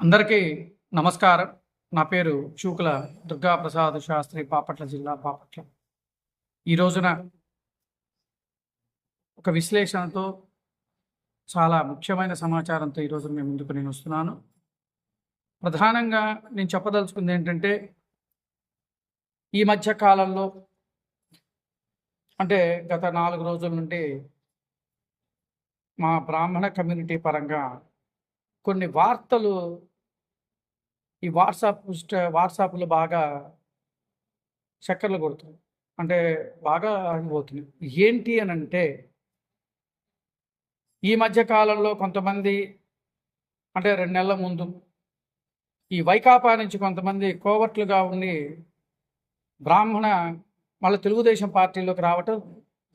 అందరికీ నమస్కారం. నా పేరు చూకుల దుర్గాప్రసాద్ శాస్త్రి బాపట్ల జిల్లా బాపట్ల. ఈ రోజున ఒక విశ్లేషణతో చాలా ముఖ్యమైన సమాచారంతో ఈరోజు మేము ముందుకు నేను వస్తున్నాను. ప్రధానంగా నేను చెప్పదలుచుకుంది ఏంటంటే ఈ మధ్య కాలంలో అంటే గత నాలుగు రోజుల నుండి మా బ్రాహ్మణ కమ్యూనిటీ పరంగా కొన్ని వార్తలు ఈ వాట్సాప్ వాట్సాప్లో బాగా చక్కర్లు కొడుతుంది. అంటే బాగా ఆగిపోతుంది. ఏంటి అని అంటే ఈ మధ్య కాలంలో కొంతమంది అంటే రెండు నెలల ముందు ఈ వైకాపా నుంచి కొంతమంది కోవట్లుగా ఉండి బ్రాహ్మణ మళ్ళీ తెలుగుదేశం పార్టీలోకి రావటం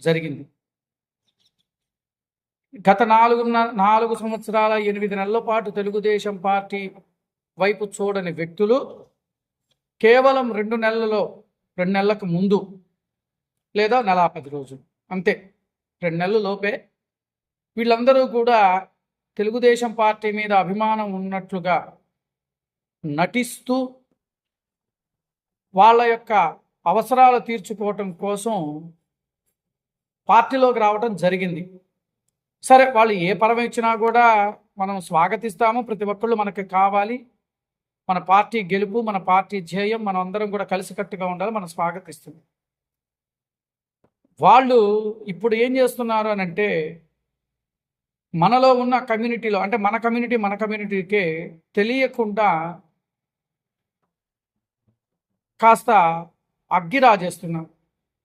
జరిగింది. గత నాలుగు నాలుగు సంవత్సరాల ఎనిమిది నెలల పాటు తెలుగుదేశం పార్టీ వైపు చూడని వ్యక్తులు కేవలం రెండు నెలలలో రెండు నెలలకు ముందు లేదా నెల పది రోజులు. అంతే. రెండు నెలల లోపే వీళ్ళందరూ కూడా తెలుగుదేశం పార్టీ మీద అభిమానం ఉన్నట్లుగా నటిస్తూ వాళ్ళ యొక్క అవసరాలు తీర్చుకోవటం కోసం పార్టీలోకి రావటం జరిగింది. సరే వాళ్ళు ఏ పరం ఇచ్చినా కూడా మనం స్వాగతిస్తాము ప్రతి ఒక్కళ్ళు మనకి కావాలి. మన పార్టీ గెలుపు మన పార్టీ ధ్యేయం మనం అందరం కూడా కలిసికట్టుగా ఉండాలి మనం స్వాగతిస్తుంది వాళ్ళు ఇప్పుడు ఏం చేస్తున్నారు అని అంటే మనలో ఉన్న కమ్యూనిటీలో అంటే మన కమ్యూనిటీ మన కమ్యూనిటీకే తెలియకుండా కాస్త అగ్గిరాజేస్తున్నాం.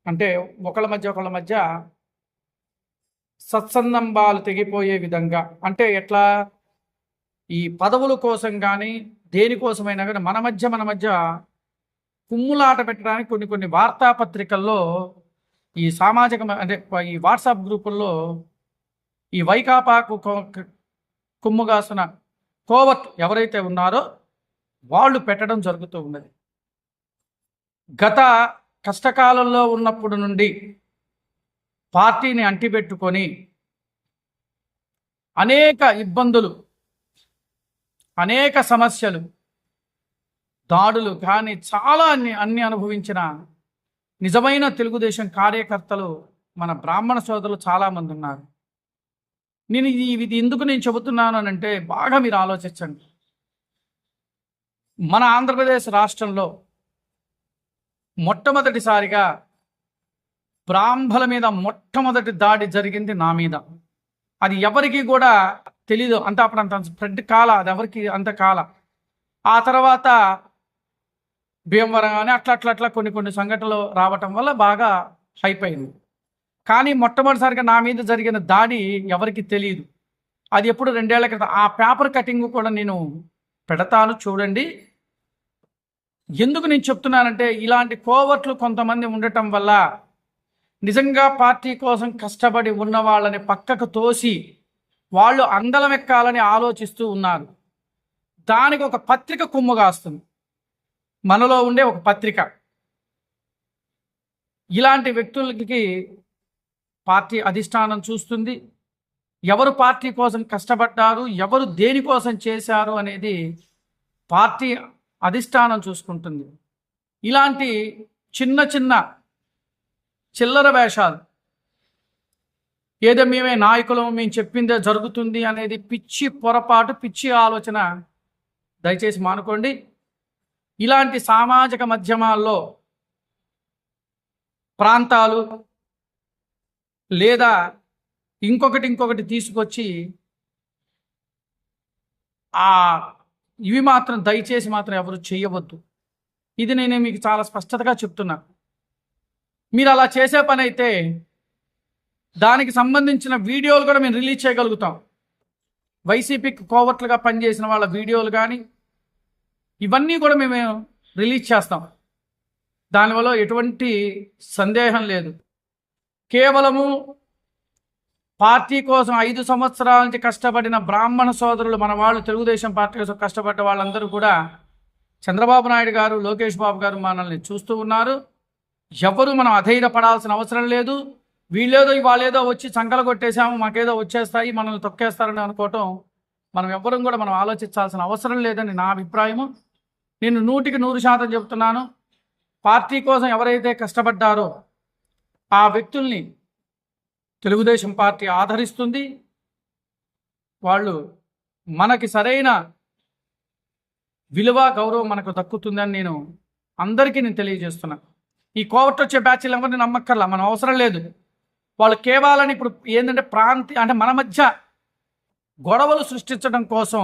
అంటే ఒకళ్ళ మధ్య ఒకళ్ళ మధ్య సత్సందంబాలు తెగిపోయే విధంగా. అంటే ఎట్లా? ఈ పదవుల కోసం కానీ దేనికోసమైనా కానీ మన మధ్య మన మధ్య కుమ్ములాట పెట్టడానికి కొన్ని కొన్ని వార్తాపత్రికల్లో ఈ సామాజిక అంటే ఈ వాట్సాప్ గ్రూపుల్లో ఈ వైకాపాకు కుమ్ముగాసిన కోవట్ ఎవరైతే ఉన్నారో వాళ్ళు పెట్టడం జరుగుతూ ఉన్నది. గత కష్టకాలంలో ఉన్నప్పుడు నుండి పార్టీని అంటిపెట్టుకొని అనేక ఇబ్బందులు అనేక సమస్యలు దాడులు కానీ చాలా అన్ని అన్ని అనుభవించిన నిజమైన తెలుగుదేశం కార్యకర్తలు మన బ్రాహ్మణ సోదరులు చాలామంది ఉన్నారు. నేను ఇది ఎందుకు నేను చెబుతున్నాను అని అంటే బాగా మీరు ఆలోచించండి. మన ఆంధ్రప్రదేశ్ రాష్ట్రంలో మొట్టమొదటిసారిగా బ్రాహ్మల మీద మొట్టమొదటి దాడి జరిగింది నా మీద. అది ఎవరికి కూడా తెలీదు. అంత అప్పుడు అంత స్ప్రెడ్ కాల అది ఎవరికి అంత కాల. ఆ తర్వాత భీమవరం కానీ అట్లా అట్లా అట్లా కొన్ని కొన్ని సంఘటనలు రావటం వల్ల బాగా హైప్ అయింది. కానీ మొట్టమొదటిసారిగా నా మీద జరిగిన దాడి ఎవరికి తెలియదు అది ఎప్పుడు రెండేళ్ళ క్రితం. ఆ పేపర్ కటింగ్ కూడా నేను పెడతాను చూడండి. ఎందుకు నేను చెప్తున్నానంటే ఇలాంటి కోవర్ట్లు కొంతమంది ఉండటం వల్ల నిజంగా పార్టీ కోసం కష్టపడి ఉన్న వాళ్ళని పక్కకు తోసి వాళ్ళు అందలం ఎక్కాలని ఆలోచిస్తూ ఉన్నారు. దానికి ఒక పత్రిక కుమ్ము కాస్తుంది. మనలో ఉండే ఒక పత్రిక. ఇలాంటి వ్యక్తులకి పార్టీ అధిష్టానం చూస్తుంది. ఎవరు పార్టీ కోసం కష్టపడ్డారు? ఎవరు దేనికోసం చేశారు అనేది పార్టీ అధిష్టానం చూసుకుంటుంది. ఇలాంటి చిన్న చిన్న చిల్లర వేషాలు ఏదో మేమే నాయకులం మేము చెప్పిందే జరుగుతుంది అనేది పిచ్చి పొరపాటు పిచ్చి ఆలోచన. దయచేసి మానుకోండి. ఇలాంటి సామాజిక మాధ్యమాల్లో ప్రాంతాలు లేదా ఇంకొకటి ఇంకొకటి తీసుకొచ్చి ఆ ఇవి మాత్రం దయచేసి మాత్రం ఎవరు చేయవద్దు ఇది నేను మీకు చాలా స్పష్టతగా చెప్తున్నా. మీరు అలా చేసే పని అయితే దానికి సంబంధించిన వీడియోలు కూడా మేము రిలీజ్ చేయగలుగుతాం. వైసీపీకి కోవట్లుగా పనిచేసిన వాళ్ళ వీడియోలు కానీ ఇవన్నీ కూడా మేము రిలీజ్ చేస్తాం. దానివల్ల ఎటువంటి సందేహం లేదు. కేవలము పార్టీ కోసం ఐదు సంవత్సరాల నుంచి కష్టపడిన బ్రాహ్మణ సోదరులు మన వాళ్ళు తెలుగుదేశం పార్టీ కోసం కష్టపడ్డ వాళ్ళందరూ కూడా చంద్రబాబు నాయుడు గారు లోకేష్ బాబు గారు మనల్ని చూస్తూ ఉన్నారు. ఎవరు మనం అధైర్యపడాల్సిన అవసరం లేదు. వీళ్ళేదో వాళ్ళేదో వచ్చి చంకలు కొట్టేశాము మాకేదో వచ్చేస్తాయి మనల్ని తొక్కేస్తారని అనుకోవటం మనం ఎవ్వరం కూడా మనం ఆలోచించాల్సిన అవసరం లేదని నా అభిప్రాయము. నేను నూటికి నూరు శాతం చెబుతున్నాను. పార్టీ కోసం ఎవరైతే కష్టపడ్డారో ఆ వ్యక్తుల్ని తెలుగుదేశం పార్టీ ఆదరిస్తుంది. వాళ్ళు మనకి సరైన విలువ గౌరవం మనకు దక్కుతుందని నేను అందరికీ నేను తెలియజేస్తున్నా. ఈ కోవట్ వచ్చే బ్యాచ్లు ఎవరిని నమ్మక్కర్లా? మనం అవసరం లేదు. వాళ్ళు కేవలం ఇప్పుడు ఏంటంటే ప్రాంతి అంటే మన మధ్య గొడవలు సృష్టించడం కోసం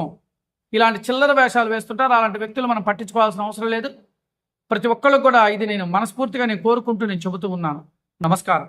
ఇలాంటి చిల్లర వేషాలు వేస్తుంటారు. అలాంటి వ్యక్తులు మనం పట్టించుకోవాల్సిన అవసరం లేదు. ప్రతి ఒక్కళ్ళు కూడా ఇది నేను మనస్ఫూర్తిగా నేను కోరుకుంటూ నేను చెబుతూ ఉన్నాను. నమస్కారం.